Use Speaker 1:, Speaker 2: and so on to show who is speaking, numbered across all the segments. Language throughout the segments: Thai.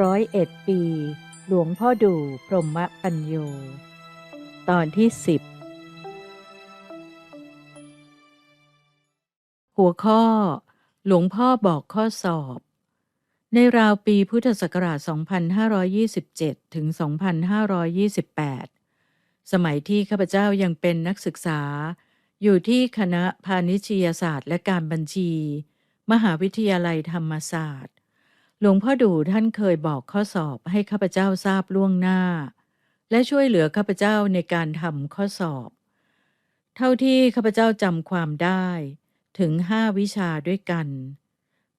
Speaker 1: ร้อยเอ็ดปี หลวงพ่อดูพรหมปัญโย ตอนที่สิบหัวข้อ หลวงพ่อบอกข้อสอบ ในราวปีพุทธศักราช 2527 ถึง 2528 สมัยที่ข้าพเจ้ายังเป็นนักศึกษา อยู่ที่คณะพาณิชยศาสตร์และการบัญชี มหาวิทยาลัยธรรมศาสตร์ หลวงพ่อดูท่านเคยบอกข้อสอบให้ข้าพเจ้าทราบล่วงหน้า และช่วยเหลือข้าพเจ้าในการทำข้อสอบ เท่าที่ข้าพเจ้าจำความได้ถึงห้าวิชาด้วยกัน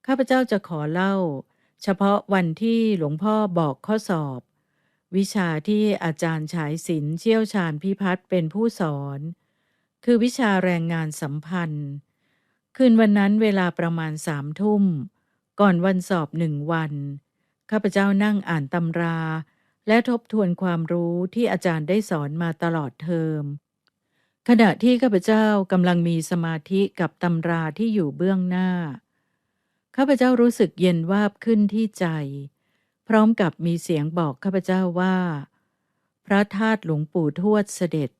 Speaker 1: ข้าพเจ้าจะขอเล่า เฉพาะวันที่หลวงพ่อบอกข้อสอบ วิชาที่อาจารย์ฉายศิลป์เชี่ยวชาญพิพัฒน์เป็นผู้สอน คือวิชาแรงงานสัมพันธ์ คืนวันนั้นเวลาประมาณสามทุ่ม ก่อนวันสอบหนึ่งวัน ข้าพเจ้านั่งอ่านตำรา และทบทวนความรู้ที่อาจารย์ได้สอนมาตลอดเทอม ขณะที่ข้าพเจ้ากำลังมีสมาธิกับตำราที่อยู่เบื้องหน้า ข้าพเจ้ารู้สึกเย็นวาบขึ้นที่ใจ พร้อมกับมีเสียงบอกข้าพเจ้าว่า พระธาตุหลวงปู่ทวดเสด็จ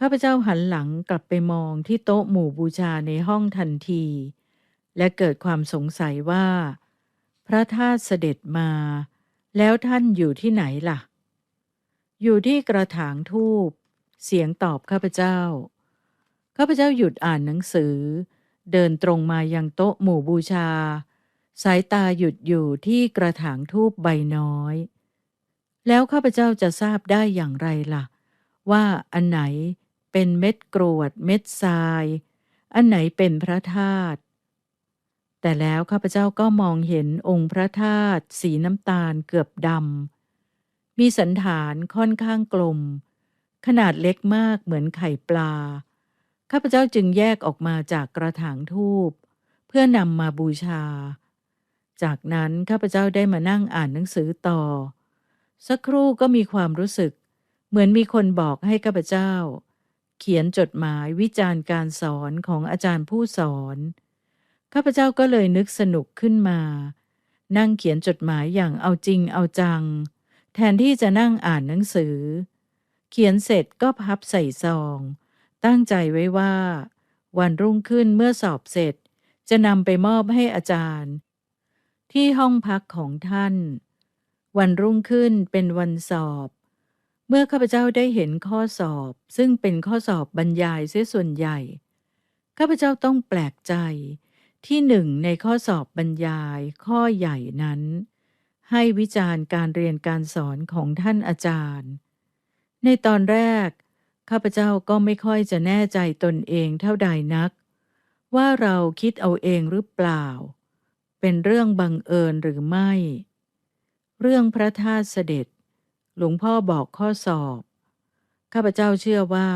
Speaker 1: ข้าพเจ้าหันหลังกลับไปมองที่โต๊ะหมู่บูชาในห้องทันที และเกิดความสงสัยว่า พระธาตุเสด็จมา แล้วท่านอยู่ที่ไหนล่ะ อยู่ที่กระถางทูบเสียงตอบข้าพเจ้า ข้าพเจ้าหยุดอ่านหนังสือ เดินตรงมายังโต๊ะหมู่บูชา สายตาหยุดอยู่ที่กระถางทูบใบน้อย แล้วข้าพเจ้าจะทราบได้อย่างไรล่ะ ว่าอันไหนเป็นเม็ดกรวดเม็ดทราย อันไหนเป็นพระธาตุ แต่แล้วข้าพเจ้าก็มองเห็นองค์พระธาตุสีน้ำตาลเกือบดำ มีสันฐานค่อนข้างกลม ขนาดเล็กมากเหมือนไข่ปลา ข้าพเจ้าจึงแยกออกมาจากกระถางทูบเพื่อนำมาบูชา จากนั้นข้าพเจ้าได้มานั่งอ่านหนังสือต่อ สักครู่ก็มีความรู้สึก เหมือนมีคนบอกให้ข้าพเจ้า เขียนจดหมายวิจารณ์การสอนของอาจารย์ผู้สอน ข้าพเจ้าก็เลยนึกสนุกขึ้นมา นั่งเขียนจดหมายอย่างเอาจริงเอาจัง แทนที่จะนั่งอ่านหนังสือ เขียนเสร็จก็พับใส่ซอง ตั้งใจไว้ว่า วันรุ่งขึ้นเมื่อสอบเสร็จ จะนำไปมอบให้อาจารย์ ที่ห้องพักของท่าน วันรุ่งขึ้นเป็นวันสอบ เมื่อข้าพเจ้าได้เห็นข้อสอบ ซึ่งเป็นข้อสอบบรรยายเสียส่วนใหญ่ข้าพเจ้าต้องแปลกใจ ที่หนึ่งในข้อสอบบรรยายข้อใหญ่นั้น ให้วิจารณ์การเรียนการสอนของท่านอาจารย์ ในตอนแรก ข้าพเจ้าก็ไม่ค่อยจะแน่ใจตนเองเท่าใดนัก ว่าเราคิดเอาเองหรือเปล่า เป็นเรื่องบังเอิญหรือไม่ เรื่องพระธาตุเสด็จ หลวงพ่อบอกข้อสอบ ข้าพเจ้าเชื่อว่า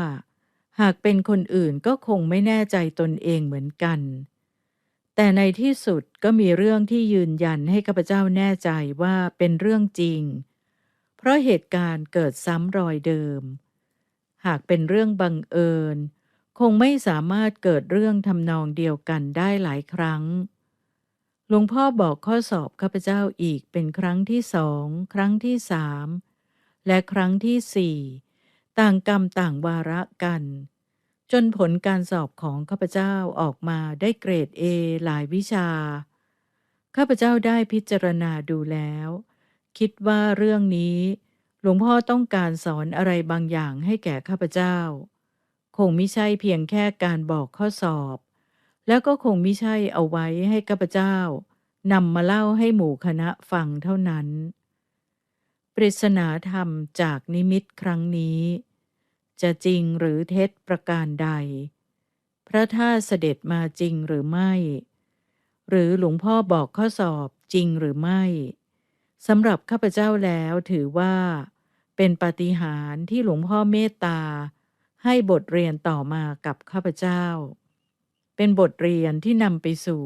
Speaker 1: หากเป็นคนอื่นก็คงไม่แน่ใจตนเองเหมือนกัน แต่ในที่สุดก็มีเรื่องที่ยืนยันให้ข้าพเจ้าแน่ใจว่าเป็นเรื่องจริง เพราะเหตุการณ์เกิดซ้ำรอยเดิม หากเป็นเรื่องบังเอิญ คงไม่สามารถเกิดเรื่องทำนองเดียวกันได้หลายครั้งหลวงพ่อบอกข้อสอบข้าพเจ้าอีกเป็นครั้งที่สอง ครั้งที่สาม และครั้งที่สี่ ต่างกรรมต่างวาระกัน จนผลการสอบของข้าพเจ้าออกมาได้เกรด A หลายวิชา ข้าพเจ้าได้พิจารณาดูแล้ว คิดว่าเรื่องนี้ หลวงพ่อต้องการสอนอะไรบางอย่างให้แก่ข้าพเจ้า คงไม่ใช่เพียงแค่การบอกข้อสอบ แล้วก็คงไม่ใช่เอาไว้ให้ข้าพเจ้านำมาเล่าให้หมู่คณะฟังเท่านั้น ปริศนาธรรมจากนิมิตครั้งนี้ จะจริงหรือเท็จประการใด พระธาตุเสด็จมาจริงหรือไม่ หรือหลวงพ่อบอกข้อสอบจริงหรือไม่สำหรับข้าพเจ้าแล้วถือว่า เป็นปาฏิหาริย์ที่หลวงพ่อเมตตา ให้บทเรียนต่อมากับข้าพเจ้า เป็นบทเรียนที่นำไปสู่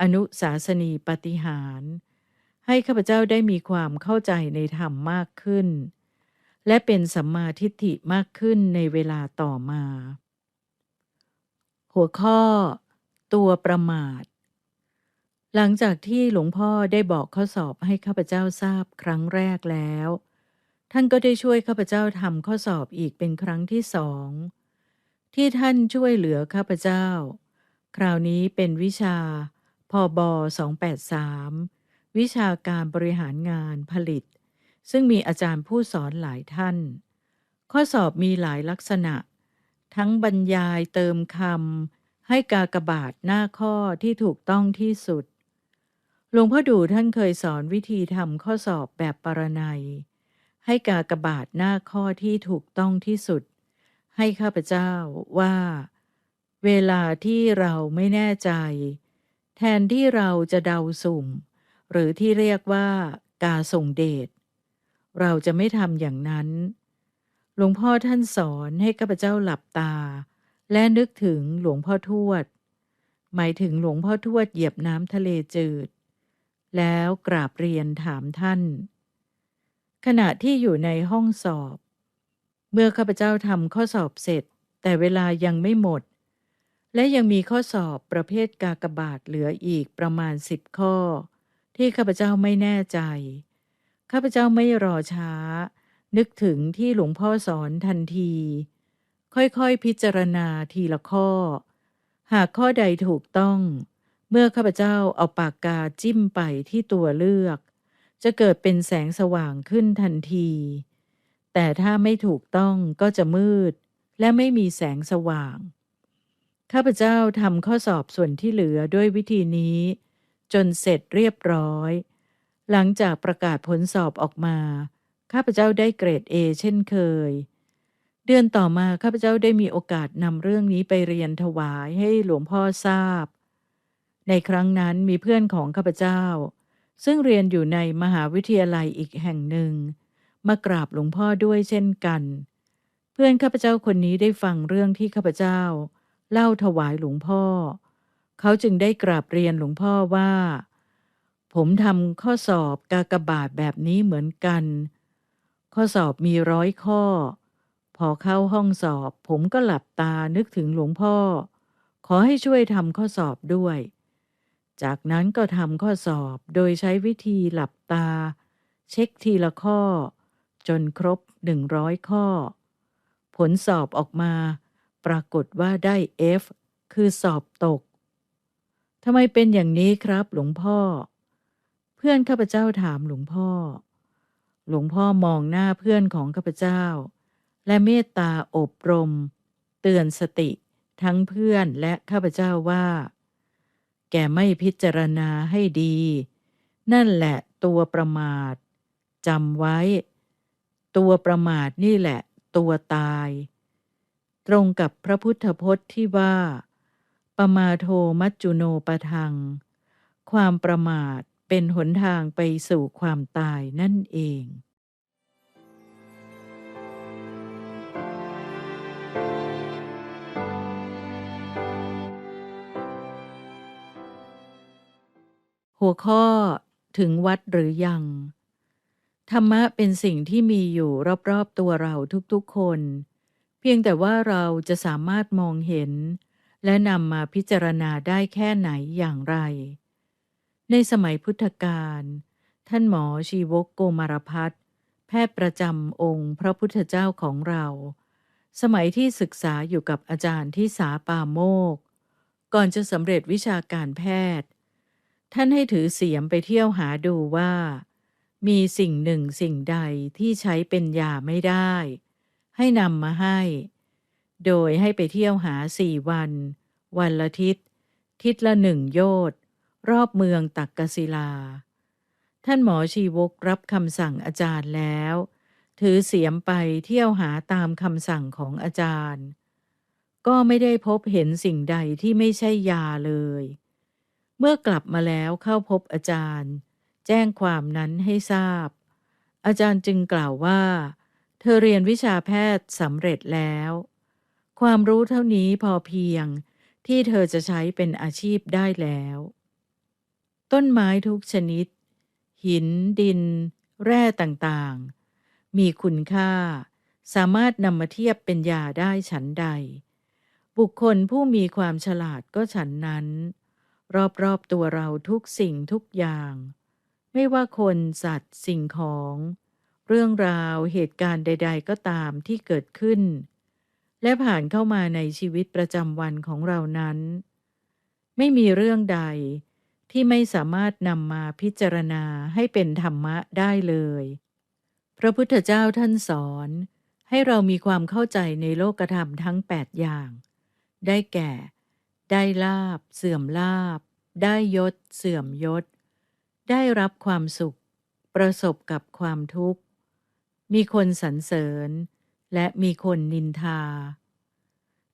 Speaker 1: อนุสาสนีปฏิหาร ให้ข้าพเจ้าได้มีความเข้าใจในธรรมมากขึ้น และเป็นสัมมาทิฏฐิมากขึ้นในเวลาต่อมา หัวข้อ ตัวประมาท หลังจากที่หลวงพ่อได้บอกข้อสอบให้ข้าพเจ้าทราบครั้งแรกแล้ว ท่านก็ได้ช่วยข้าพเจ้าทำข้อสอบอีกเป็นครั้งที่สองที่ท่านช่วยเหลือข้าพเจ้า คราวนี้เป็นวิชาพอบอ283 วิชาการบริหารงานผลิต ซึ่งมีอาจารย์ผู้สอนหลายท่าน ข้อสอบมีหลายลักษณะ ทั้งบรรยายเติมคำให้กากบาทหน้าข้อที่ถูกต้องที่สุด หลวงพ่อดูท่านเคยสอนวิธีทำข้อสอบแบบปรนัย ให้กากบาทหน้าข้อที่ถูกต้องที่สุด ให้ข้าพเจ้าว่า เวลาที่เราไม่แน่ใจ แทนที่เราจะเดาสุ่ม หรือที่เรียกว่ากาส่งเดช เราจะไม่ทำอย่างนั้น หลวงพ่อท่านสอนให้ข้าพเจ้าหลับตา และนึกถึงหลวงพ่อทวด หมายถึงหลวงพ่อทวดเหยียบน้ำทะเลจืด แล้วกราบเรียนถามท่าน ขณะที่อยู่ในห้องสอบ เมื่อข้าพเจ้าทำข้อสอบเสร็จ แต่เวลายังไม่หมด และยังมีข้อสอบประเภทกากบาทเหลืออีกประมาณสิบข้อ ที่ข้าพเจ้าไม่แน่ใจ ข้าพเจ้าไม่รอช้า นึกถึงที่หลวงพ่อสอนทันที ค่อยๆพิจารณาทีละข้อ หากข้อใดถูกต้อง เมื่อข้าพเจ้าเอาปากกาจิ้มไปที่ตัวเลือก จะเกิดเป็นแสงสว่างขึ้นทันที แต่ถ้าไม่ถูกต้องก็จะมืด และไม่มีแสงสว่าง ข้าพเจ้าทำข้อสอบส่วนที่เหลือด้วยวิธีนี้ จนเสร็จเรียบร้อย หลังจากประกาศผลสอบออกมา ข้าพเจ้าได้เกรด A เช่นเคย เดือนต่อมาข้าพเจ้าได้มีโอกาสนำเรื่องนี้ไปเรียนถวายให้หลวงพ่อทราบ ในครั้งนั้นมีเพื่อนของข้าพเจ้า ซึ่งเรียนอยู่ในมหาวิทยาลัยอีกแห่งหนึ่ง มากราบหลวงพ่อด้วยเช่นกัน เพื่อนข้าพเจ้าคนนี้ได้ฟังเรื่องที่ข้าพเจ้า เล่าถวายหลวงพ่อ เขาจึงได้กราบเรียนหลวงพ่อว่า ผมทำข้อสอบกากบาทแบบนี้เหมือนกัน ข้อสอบมีร้อยข้อ พอเข้าห้องสอบ ผมก็หลับตานึกถึงหลวงพ่อ ขอให้ช่วยทำข้อสอบด้วย จากนั้นก็ทำข้อสอบโดยใช้วิธีหลับตา เช็คทีละข้อ จนครบหนึ่งร้อยข้อ ผลสอบออกมา ปรากฏว่าได้ F คือสอบตกทำไมเป็นอย่างนี้ครับหลวงพ่อ เพื่อนข้าพเจ้าถามหลวงพ่อ หลวงพ่อมองหน้าเพื่อนของข้าพเจ้า และเมตตาอบรม เตือนสติ ทั้งเพื่อนและข้าพเจ้าว่า แกไม่พิจารณาให้ดี นั่นแหละตัวประมาทจำไว้ ตัวประมาทนี่แหละ ตัวตาย ตรงกับพระพุทธพจน์ที่ว่าปมาโทมัจจุโนปะทัง ความประมาท เป็นหนทางไปสู่ความตายนั่นเองหัวข้อถึงวัดหรือยัง ธรรมะเป็นสิ่งที่มีอยู่รอบๆตัวเราทุกๆคน เพียงแต่ว่าเราจะสามารถมองเห็น และนำมาพิจารณาได้แค่ไหนอย่างไร ในสมัยพุทธกาลท่านหมอชีวกโกมารพัฒน์แพทย์ประจำองค์พระพุทธเจ้าของเรา สมัยที่ศึกษาอยู่กับอาจารย์ที่สาปาโมก ก่อนจะสำเร็จวิชาการแพทย์ ท่านให้ถือเสียมไปเที่ยวหาดูว่า มีสิ่งหนึ่งสิ่งใดที่ใช้เป็นยาไม่ได้ ให้นำมาให้ โดยให้ไปเที่ยวหาสี่วัน วันละทิศ ทิศละหนึ่งโยชน์ รอบเมืองตักกศิลา ท่านหมอชีวกรับคำสั่งอาจารย์แล้ว ถือเสียมไปเที่ยวหาตามคำสั่งของอาจารย์ ก็ไม่ได้พบเห็นสิ่งใดที่ไม่ใช่ยาเลย เมื่อกลับมาแล้วเข้าพบอาจารย์ แจ้งความนั้นให้ทราบ อาจารย์จึงกล่าวว่า เธอเรียนวิชาแพทย์สำเร็จแล้ว ความรู้เท่านี้พอเพียงที่เธอจะใช้เป็นอาชีพได้แล้ว ต้นไม้ทุกชนิด หิน ดิน แร่ต่างๆ มีคุณค่า สามารถนำมาเทียบเป็นยาได้ฉันใด บุคคลผู้มีความฉลาดก็ฉันนั้น รอบๆตัวเราทุกสิ่งทุกอย่าง ไม่ว่าคนสัตว์สิ่งของ เรื่องราวเหตุการณ์ใด ๆ ก็ตามที่เกิดขึ้น และผ่านเข้ามาในชีวิตประจำวันของเรานั้น ไม่มีเรื่องใด ที่ไม่สามารถนำมาพิจารณาให้เป็นธรรมะได้เลย พระพุทธเจ้าท่านสอน ให้เรามีความเข้าใจในโลกธรรมทั้ง 8 อย่าง ได้แก่ ได้ลาบ เสื่อมลาบ ได้ยศ เสื่อมยศ ได้รับความสุข ประสบกับความทุกข์ มีคนสรรเสริญ และมีคนนินทา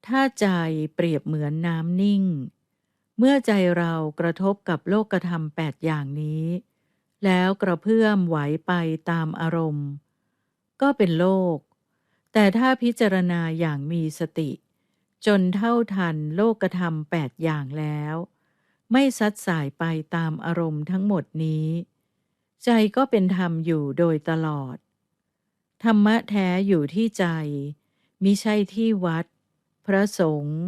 Speaker 1: ถ้าใจเปรียบเหมือนน้ำนิ่ง เมื่อใจเรากระทบกับโลกธรรมแปดอย่างนี้ แล้วกระเพื่อมไหวไปตามอารมณ์ ก็เป็นโลก แต่ถ้าพิจารณาอย่างมีสติ จนเท่าทันโลกธรรมแปดอย่างแล้ว ไม่ซัดสายไปตามอารมณ์ทั้งหมดนี้ ใจก็เป็นธรรมอยู่โดยตลอด ธรรมะแท้อยู่ที่ใจมิใช่ที่วัด พระสงฆ์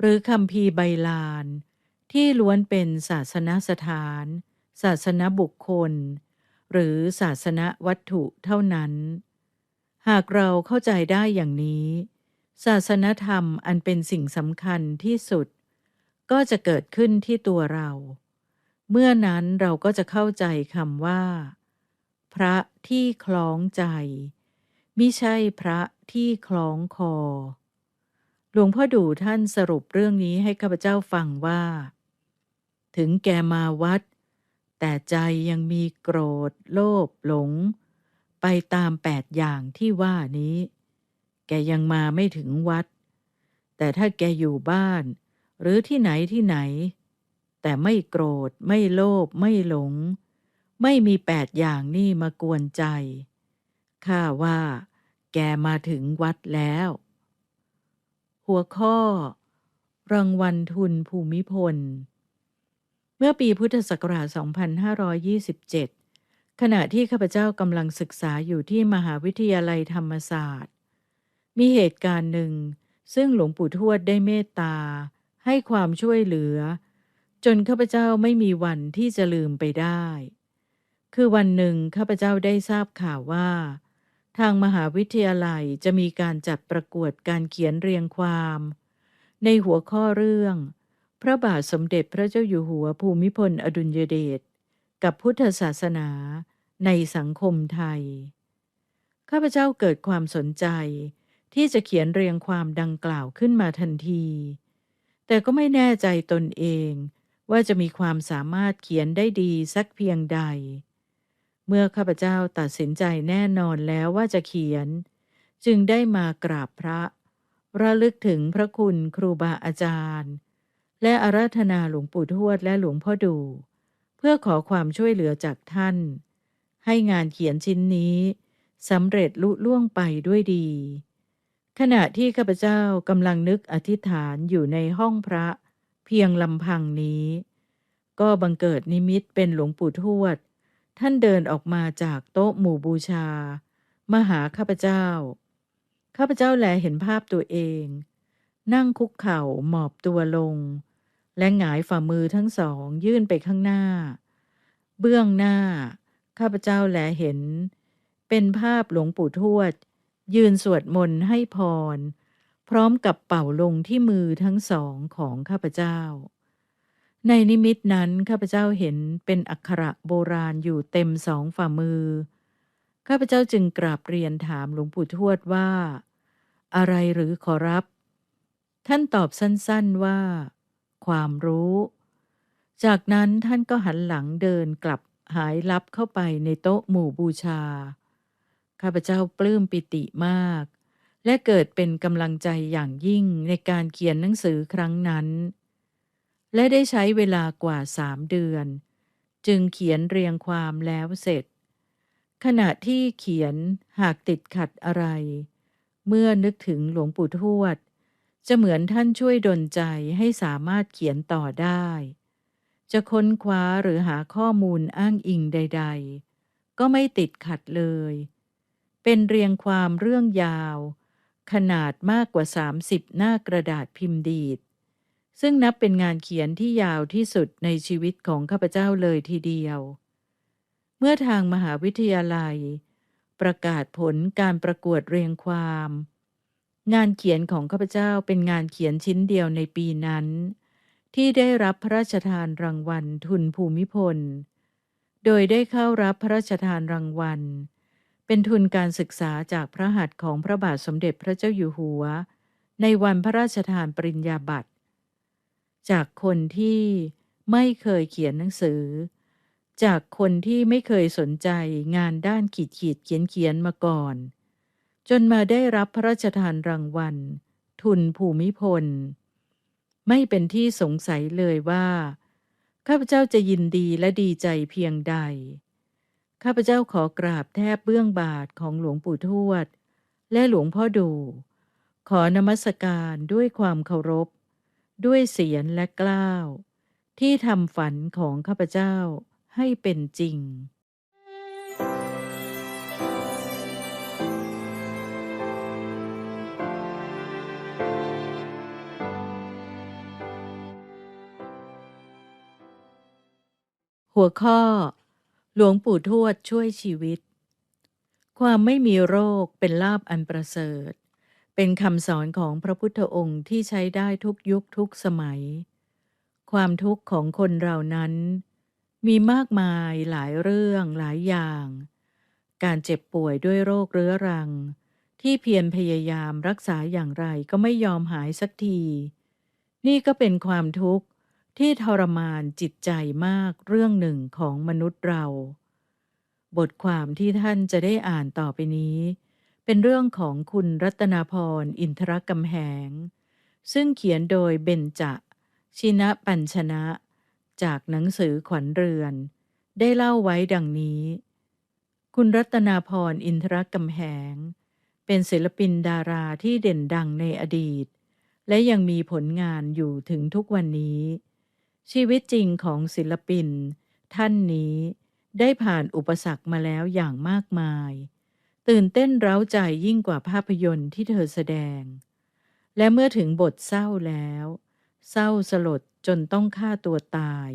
Speaker 1: หรือคำพีใบลาน ที่ล้วนเป็นศาสนสถาน ศาสนบุคคล หรือศาสนวัตถุเท่านั้น หากเราเข้าใจได้อย่างนี้ ศาสนธรรมอันเป็นสิ่งสำคัญที่สุด ก็จะเกิดขึ้นที่ตัวเรา เมื่อนั้นเราก็จะเข้าใจคำว่า พระที่คล้องใจมิใช่พระที่คล้องคอ หลวงพ่อดูท่านสรุปเรื่องนี้ให้ข้าพเจ้าฟังว่า ถึงแกมาวัด แต่ใจยังมีโกรธ โลภหลง ไปตามแปดอย่างที่ว่านี้ แกยังมาไม่ถึงวัด แต่ถ้าแกอยู่บ้าน หรือที่ไหนที่ไหน แต่ไม่โกรธไม่โลภไม่หลง ไม่มีแปดอย่างนี่มากวนใจข้าว่า แกมาถึงวัดแล้ว หัวข้อ รางวัลทุนภูมิพล เมื่อปีพุทธศักราช 2527 ขณะที่ข้าพเจ้ากำลังศึกษาอยู่ที่มหาวิทยาลัยธรรมศาสตร์ มีเหตุการณ์หนึ่ง ซึ่งหลวงปู่ทวดได้เมตตา ให้ความช่วยเหลือ จนข้าพเจ้าไม่มีวันที่จะลืมไปได้ คือวันหนึ่งข้าพเจ้าได้ทราบข่าวว่า ทางมหาวิทยาลัยจะมีการจัดประกวดการเขียนเรียงความ ในหัวข้อเรื่อง พระบาทสมเด็จพระเจ้าอยู่หัวภูมิพลอดุลยเดชกับพุทธศาสนาในสังคมไทย ข้าพเจ้าเกิดความสนใจ ที่จะเขียนเรียงความดังกล่าวขึ้นมาทันที แต่ก็ไม่แน่ใจตนเองว่าจะมีความสามารถเขียนได้ดีสักเพียงใด เมื่อข้าพเจ้าตัดสินใจแน่นอนแล้วว่าจะเขียน จึงได้มากราบพระ ระลึกถึงพระคุณครูบาอาจารย์ และอาราธนาหลวงปู่ทวดและหลวงพ่อดู เพื่อขอความช่วยเหลือจากท่าน ให้งานเขียนชิ้นนี้สำเร็จลุล่วงไปด้วยดี ขณะที่ข้าพเจ้ากำลังนึกอธิษฐานอยู่ในห้องพระ เพียงลำพังนี้ ก็บังเกิดนิมิตเป็นหลวงปู่ทวด ท่านเดินออกมาจากโต๊ะหมู่บูชา มาหาข้าพเจ้า ข้าพเจ้าแลเห็นภาพตัวเอง นั่งคุกเข่าหมอบตัวลง และหงายฝ่ามือทั้งสองยื่นไปข้างหน้า เบื้องหน้า ข้าพเจ้าแลเห็น เป็นภาพหลวงปู่ทวด ยืนสวดมนต์ให้พร พร้อมกับเป่าลงที่มือทั้งสองของข้าพเจ้า ในนิมิตนั้นข้าพเจ้าเห็นเป็นอักขระโบราณอยู่เต็มสองฝ่ามือ ข้าพเจ้าจึงกราบเรียนถามหลวงปู่ทวดว่า อะไรหรือขอรับ ท่านตอบสั้นๆว่า ความรู้ จากนั้นท่านก็หันหลังเดินกลับหายลับเข้าไปในโต๊ะหมู่บูชา ข้าพเจ้าปลื้มปิติมาก และเกิดเป็นกำลังใจอย่างยิ่งในการเขียนหนังสือครั้งนั้น และได้ใช้เวลากว่าสามเดือน จึงเขียนเรียงความแล้วเสร็จ ขณะที่เขียนหากติดขัดอะไร เมื่อนึกถึงหลวงปู่ทวด จะเหมือนท่านช่วยดลใจให้สามารถเขียนต่อได้ จะค้นคว้าหรือหาข้อมูลอ้างอิงใด ๆ ก็ไม่ติดขัดเลย เป็นเรียงความเรื่องยาว ขนาดมากกว่า 30 หน้ากระดาษพิมพ์ดีด ซึ่งนับเป็นงานเขียนที่ยาวที่สุดในชีวิตของข้าพเจ้าเลยทีเดียว เมื่อทางมหาวิทยาลัย ประกาศผลการประกวดเรียงความ งานเขียนของข้าพเจ้าเป็นงานเขียนชิ้นเดียวในปีนั้น ที่ได้รับพระราชทานรางวัลทุนภูมิพล โดยได้เข้ารับพระราชทานรางวัล เป็นทุนการศึกษาจากพระหัตถ์ของพระบาทสมเด็จพระเจ้าอยู่หัว ในวันพระราชทานปริญญาบัตรจากคนที่ไม่เคยเขียนหนังสือ จากคนที่ไม่เคยสนใจงานด้านขีดขีดเขียนเขียนมาก่อน จนมาได้รับพระราชทานรางวัล ทุนภูมิพล ไม่เป็นที่สงสัยเลยว่า ข้าพเจ้าจะยินดีและดีใจเพียงใด ข้าพเจ้าขอกราบแทบเบื้องบาทของหลวงปู่ทวด และหลวงพ่อดู ขอนมัสการด้วยความเคารพ ด้วยเสียงและกล้าว ที่ทำฝันของข้าพเจ้าให้เป็นจริง หัวข้อ หลวงปู่ทวดช่วยชีวิต ความไม่มีโรคเป็นลาภอันประเสริฐ เป็นคำสอนของพระพุทธองค์ที่ใช้ได้ทุกยุคทุกสมัย ความทุกข์ของคนเรานั้น มีมากมายหลายเรื่องหลายอย่าง การเจ็บป่วยด้วยโรคเรื้อรัง ที่เพียรพยายามรักษาอย่างไรก็ไม่ยอมหายสักที นี่ก็เป็นความทุกข์ ที่ทรมานจิตใจมากเรื่องหนึ่งของมนุษย์เรา บทความที่ท่านจะได้อ่านต่อไปนี้ เป็นเรื่องของคุณรัตนาพรอินทรกำแหง ซึ่งเขียนโดยเบญจชินะปัญชนะ จากหนังสือขวัญเรือน ได้เล่าไว้ดังนี้ คุณรัตนาพรอินทรกำแหง เป็นศิลปินดาราที่เด่นดังในอดีต และยังมีผลงานอยู่ถึงทุกวันนี้ ชีวิตจริงของศิลปิน ท่านนี้ได้ผ่านอุปสรรคมาแล้วอย่างมากมาย ตื่นเต้นเร้าใจยิ่งกว่าภาพยนตร์ที่เธอแสดง และเมื่อถึงบทเศร้าแล้ว เศร้าสลดจนต้องฆ่าตัวตาย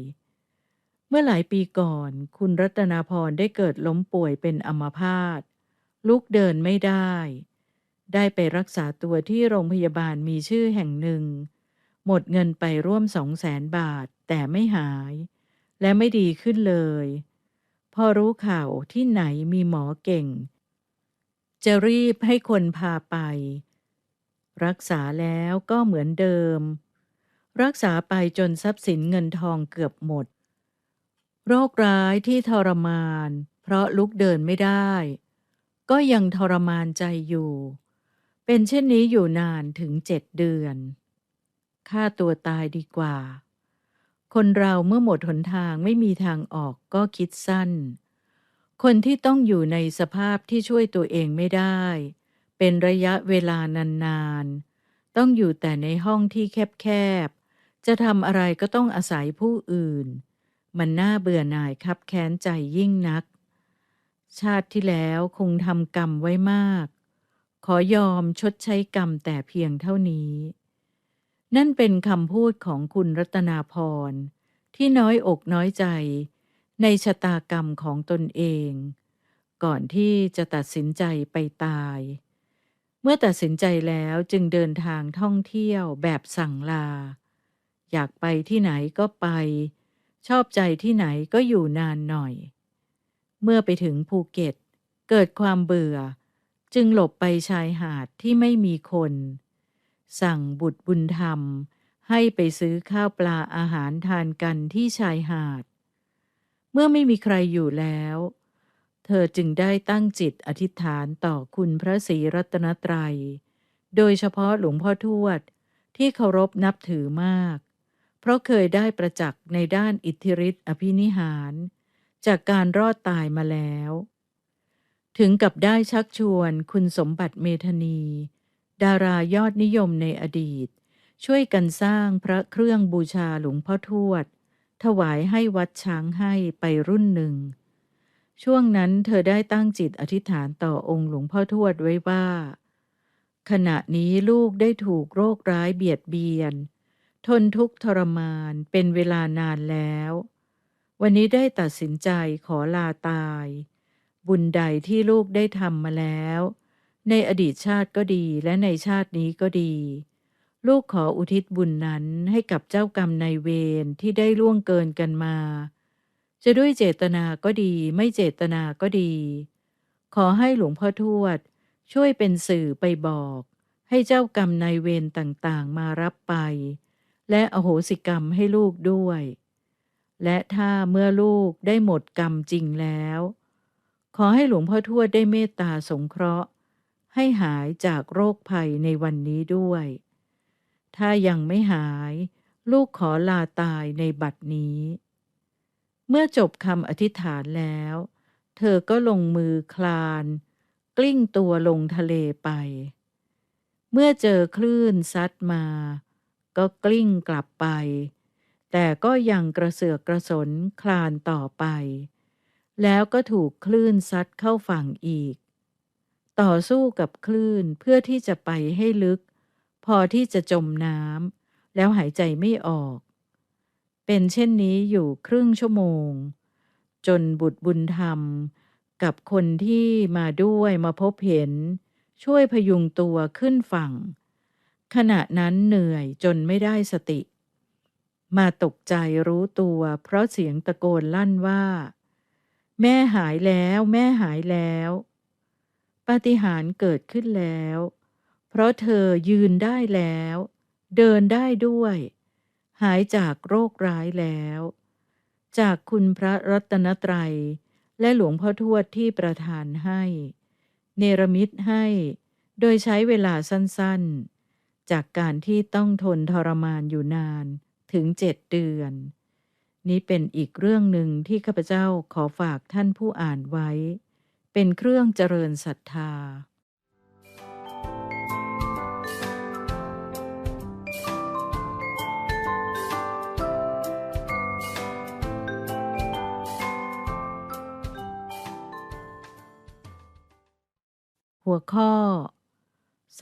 Speaker 1: เมื่อหลายปีก่อนคุณรัตนาพรได้เกิดล้มป่วยเป็นอัมพาตลุกเดินไม่ได้ ได้ไปรักษาตัวที่โรงพยาบาลมีชื่อแห่งหนึ่ง หมดเงินไปร่วมสองแสนบาทแต่ไม่หาย และไม่ดีขึ้นเลย พอรู้ข่าวที่ไหนมีหมอเก่ง จะรีบให้คนพาไป รักษาแล้วก็เหมือนเดิม รักษาไปจนทรัพย์สินเงินทองเกือบหมด โรคร้ายที่ทรมาน เพราะลุกเดินไม่ได้ ก็ยังทรมานใจอยู่ เป็นเช่นนี้อยู่นานถึงเจ็ดเดือน ฆ่าตัวตายดีกว่า คนเราเมื่อหมดหนทางไม่มีทางออกก็คิดสั้น คนที่ต้องอยู่ในสภาพที่ช่วยตัวเองไม่ได้ เป็นระยะเวลานานๆ ต้องอยู่แต่ในห้องที่แคบๆ จะทำอะไรก็ต้องอาศัยผู้อื่น มันน่าเบื่อหน่ายคับแค้นใจยิ่งนัก ชาติที่แล้วคงทำกรรมไว้มากขอยอมชดใช้กรรมแต่เพียงเท่านี้ นั่นเป็นคำพูดของคุณรัตนาพร ที่น้อยอกน้อยใจ ในชะตากรรมของตนเอง ก่อนที่จะตัดสินใจไปตาย เมื่อตัดสินใจแล้วจึงเดินทางท่องเที่ยวแบบสั่งลา อยากไปที่ไหนก็ไป ชอบใจที่ไหนก็อยู่นานหน่อย เมื่อไปถึงภูเก็ต เกิดความเบื่อ จึงหลบไปชายหาดที่ไม่มีคน สั่งบุตรบุญธรรม ให้ไปซื้อข้าวปลาอาหารทานกันที่ชายหาด เมื่อไม่มีใครอยู่แล้ว เธอจึงได้ตั้งจิตอธิษฐานต่อคุณพระศรีรัตนตรัย โดยเฉพาะหลวงพ่อทวดที่เคารพนับถือมาก เพราะเคยได้ประจักษ์ในด้านอิทธิฤทธิอภินิหาร จากการรอดตายมาแล้ว ถึงกับได้ชักชวนคุณสมบัติเมธานี ดารายอดนิยมในอดีต ช่วยกันสร้างพระเครื่องบูชาหลวงพ่อทวด ถวายให้วัดช้างให้ไปรุ่นหนึ่ง ช่วงนั้นเธอได้ตั้งจิตอธิษฐานต่อองค์หลวงพ่อทวดไว้ว่า ขณะนี้ลูกได้ถูกโรคร้ายเบียดเบียน ทนทุกข์ทรมานเป็นเวลานานแล้ว วันนี้ได้ตัดสินใจขอลาตาย บุญใดที่ลูกได้ทำมาแล้ว ในอดีตชาติก็ดีและในชาตินี้ก็ดี ลูกขออุทิศบุญนั้นให้กับเจ้ากรรมนายเวรที่ได้ล่วงเกินกันมา จะด้วยเจตนาก็ดี ไม่เจตนาก็ดี ขอให้หลวงพ่อทวด ช่วยเป็นสื่อไปบอก ให้เจ้ากรรมนายเวรต่างๆ มารับไป และอโหสิกรรมให้ลูกด้วย และถ้าเมื่อลูกได้หมดกรรมจริงแล้ว ขอให้หลวงพ่อทวดได้เมตตาสงเคราะห์ ให้หายจากโรคภัยในวันนี้ด้วย ถ้ายังไม่หาย ลูกขอลาตายในบัดนี้ เมื่อจบคำอธิษฐานแล้ว เธอก็ลงมือคลาน กลิ้งตัวลงทะเลไป เมื่อเจอคลื่นซัดมา ก็กลิ้งกลับไป แต่ก็ยังกระเสือกกระสนคลานต่อไป แล้วก็ถูกคลื่นซัดเข้าฝั่งอีก ต่อสู้กับคลื่นเพื่อที่จะไปให้ลึก พอที่จะจมน้ำแล้วหายใจไม่ออก เป็นเช่นนี้อยู่ครึ่งชั่วโมง จนบุตรบุญธรรม กับคนที่มาด้วยมาพบเห็น ช่วยพยุงตัวขึ้นฝั่ง ขณะนั้นเหนื่อยจนไม่ได้สติ มาตกใจรู้ตัวเพราะเสียงตะโกนลั่นว่า แม่หายแล้ว แม่หายแล้ว ปาฏิหาริย์เกิดขึ้นแล้ว เพราะเธอยืนได้แล้ว เดินได้ด้วย หายจากโรคร้ายแล้ว จากคุณพระรัตนตรัย และหลวงพ่อทวดที่ประทานให้ เนรมิตให้ โดยใช้เวลาสั้นๆ จากการที่ต้องทนทรมานอยู่นานถึงเจ็ดเดือน นี้เป็นอีกเรื่องหนึ่งที่ข้าพเจ้าขอฝากท่านผู้อ่านไว้ เป็นเครื่องเจริญศรัทธา หัวข้อ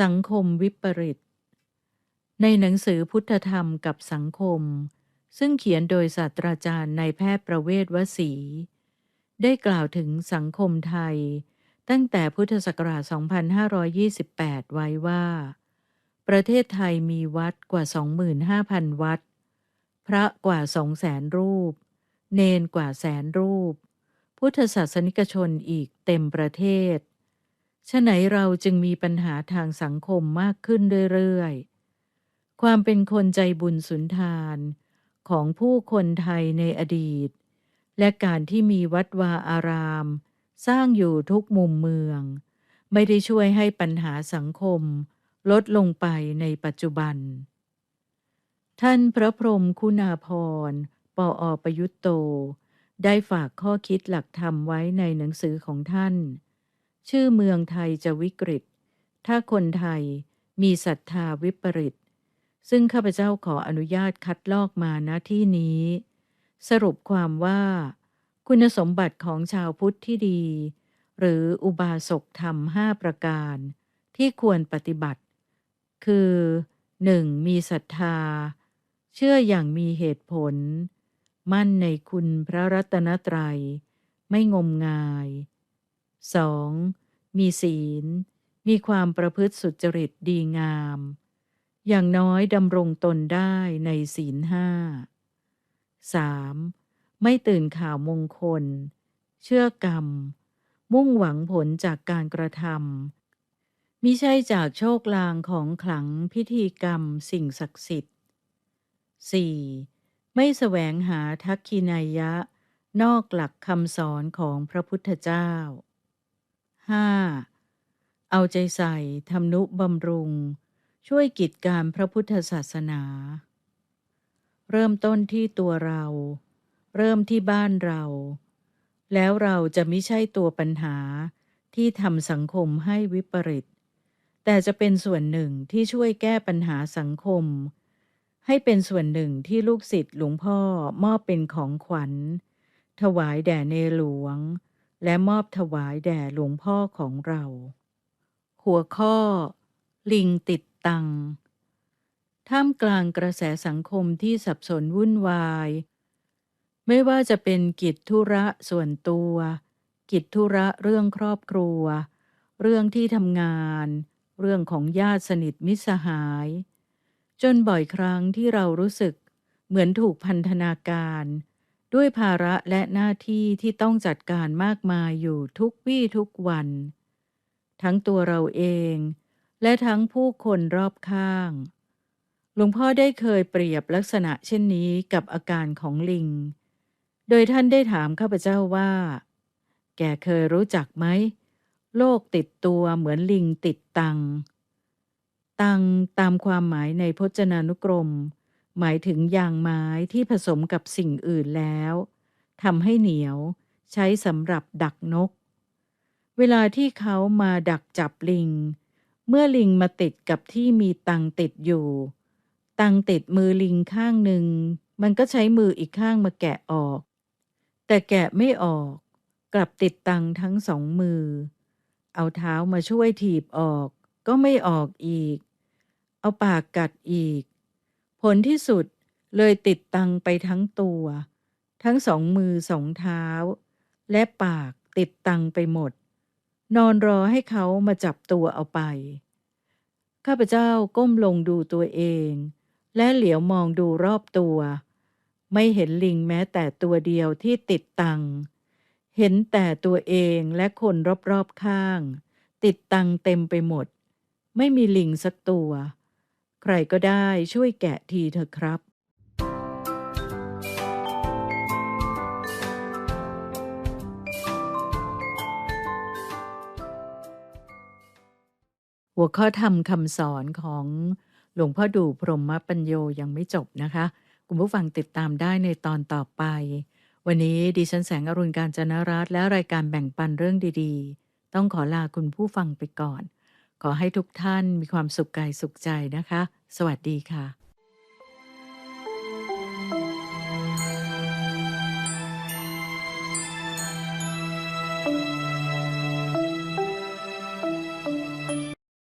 Speaker 1: สังคมวิปริต ในหนังสือพุทธธรรมกับสังคม ซึ่งเขียนโดยศาสตราจารย์นายแพทย์ประเวศวสี ได้กล่าวถึงสังคมไทย ตั้งแต่พุทธศักราช 2528 ไว้ว่า ประเทศไทยมีวัดกว่า 25,000 วัด พระกว่า200,000รูป เนนกว่าแสนรูป พุทธศาสนิกชนอีกเต็มประเทศฉะไหนเราจึงมีปัญหาทางสังคมมากขึ้นเรื่อยๆ ความเป็นคนใจบุญสุนทานของผู้คนไทยในอดีต และการที่มีวัดวาอาราม สร้างอยู่ทุกมุมเมือง ไม่ได้ช่วยให้ปัญหาสังคม ลดลงไปในปัจจุบัน ท่านพระพรหมคุณาพรปออประยุตโต ได้ฝากข้อคิดหลักธรรมไว้ในหนังสือของท่าน ชื่อเมืองไทยจะวิกฤต ถ้าคนไทยมีศรัทธาวิปริต ซึ่งข้าพเจ้าขออนุญาตคัดลอกมาณที่นี้ สรุปความว่า คุณสมบัติของชาวพุทธที่ดี หรืออุบาสกธรรมห้าประการ ที่ควรปฏิบัติ คือ 1. มีศรัทธา เชื่ออย่างมีเหตุผล มั่นในคุณพระรัตนตรัย ไม่งมงาย 2. มีศีล มีความประพฤติสุจริตดีงาม อย่างน้อยดำรงตนได้ในศีลห้า 3. ไม่ตื่นข่าวมงคล เชื่อกรรม มุ่งหวังผลจากการกระทำมิใช่จากโชคลางของขลังพิธีกรรมสิ่งศักดิ์สิทธิ์ 4. ไม่แสวงหาทักขินายะ นอกหลักคำสอนของพระพุทธเจ้า 5. เอาใจใส่ทำนุบำรุง ช่วยกิจการพระพุทธศาสนา เริ่มต้นที่ตัวเรา เริ่มที่บ้านเรา แล้วเราจะไม่ใช่ตัวปัญหาที่ทำสังคมให้วิปริต แต่จะเป็นส่วนหนึ่งที่ช่วยแก้ปัญหาสังคม ให้เป็นส่วนหนึ่งที่ลูกศิษย์หลวงพ่อมอบเป็นของขวัญ ถวายแด่ในหลวง และมอบถวายแด่หลวงพ่อของเรา หัวข้อ ลิงติดตัง ท่ามกลางกระแสสังคมที่สับสนวุ่นวาย ไม่ว่าจะเป็นกิจธุระส่วนตัว กิจธุระเรื่องครอบครัว เรื่องที่ทำงาน เรื่องของญาติสนิทมิตรสหาย จนบ่อยครั้งที่เรารู้สึกเหมือนถูกพันธนาการ ด้วยภาระและหน้าที่ที่ต้องจัดการมากมายอยู่ทุกวี่ทุกวัน ทั้งตัวเราเอง และทั้งผู้คนรอบข้าง ลวงพ่อได้เคยเปรียบลักษณะเช่นนี้กับอาการของลิง โดยท่านได้ถามข้าพเจ้าว่า แกเคยรู้จักไหม โลกติดตัวเหมือนลิงติดตัง ตังตามความหมายในพจนานุกรม หมายถึงยางไม้ที่ผสมกับสิ่งอื่นแล้วทำให้เหนียว ใช้สำหรับดักนก เวลาที่เขามาดักจับลิง เมื่อลิงมาติดกับที่มีตังติดอยู่ ตังติดมือลิงข้างหนึ่ง มันก็ใช้มืออีกข้างมาแกะออก แต่แกะไม่ออก กลับติดตังทั้งสองมือ เอาเท้ามาช่วยถีบออก ก็ไม่ออกอีก เอาปากกัดอีก ผลที่สุดเลยติดตังไปทั้งตัว ทั้งสองมือสองเท้า และปากติดตังไปหมด นอนรอให้เขามาจับตัวเอาไป ข้าพเจ้าก้มลงดูตัวเอง และเหลียวมองดูรอบตัว ไม่เห็นลิงแม้แต่ตัวเดียวที่ติดตัง เห็นแต่ตัวเองและคนรอบๆข้าง ติดตังเต็มไปหมด ไม่มีลิงสักตัว ใครก็ได้ช่วยแกะทีเถอะครับหัวข้อธรรมคำสอนของ หลวงพ่อดูพรหมปัญโยยังไม่จบนะคะ คุณผู้ฟังติดตามได้ในตอนต่อไป วันนี้ดิฉันแสงอรุณการจนรัตและรายการแบ่งปันเรื่องดีๆ ต้องขอลาคุณผู้ฟังไปก่อน ขอให้ทุกท่านมีความสุขกายสุขใจนะคะ สวัสดีค่ะ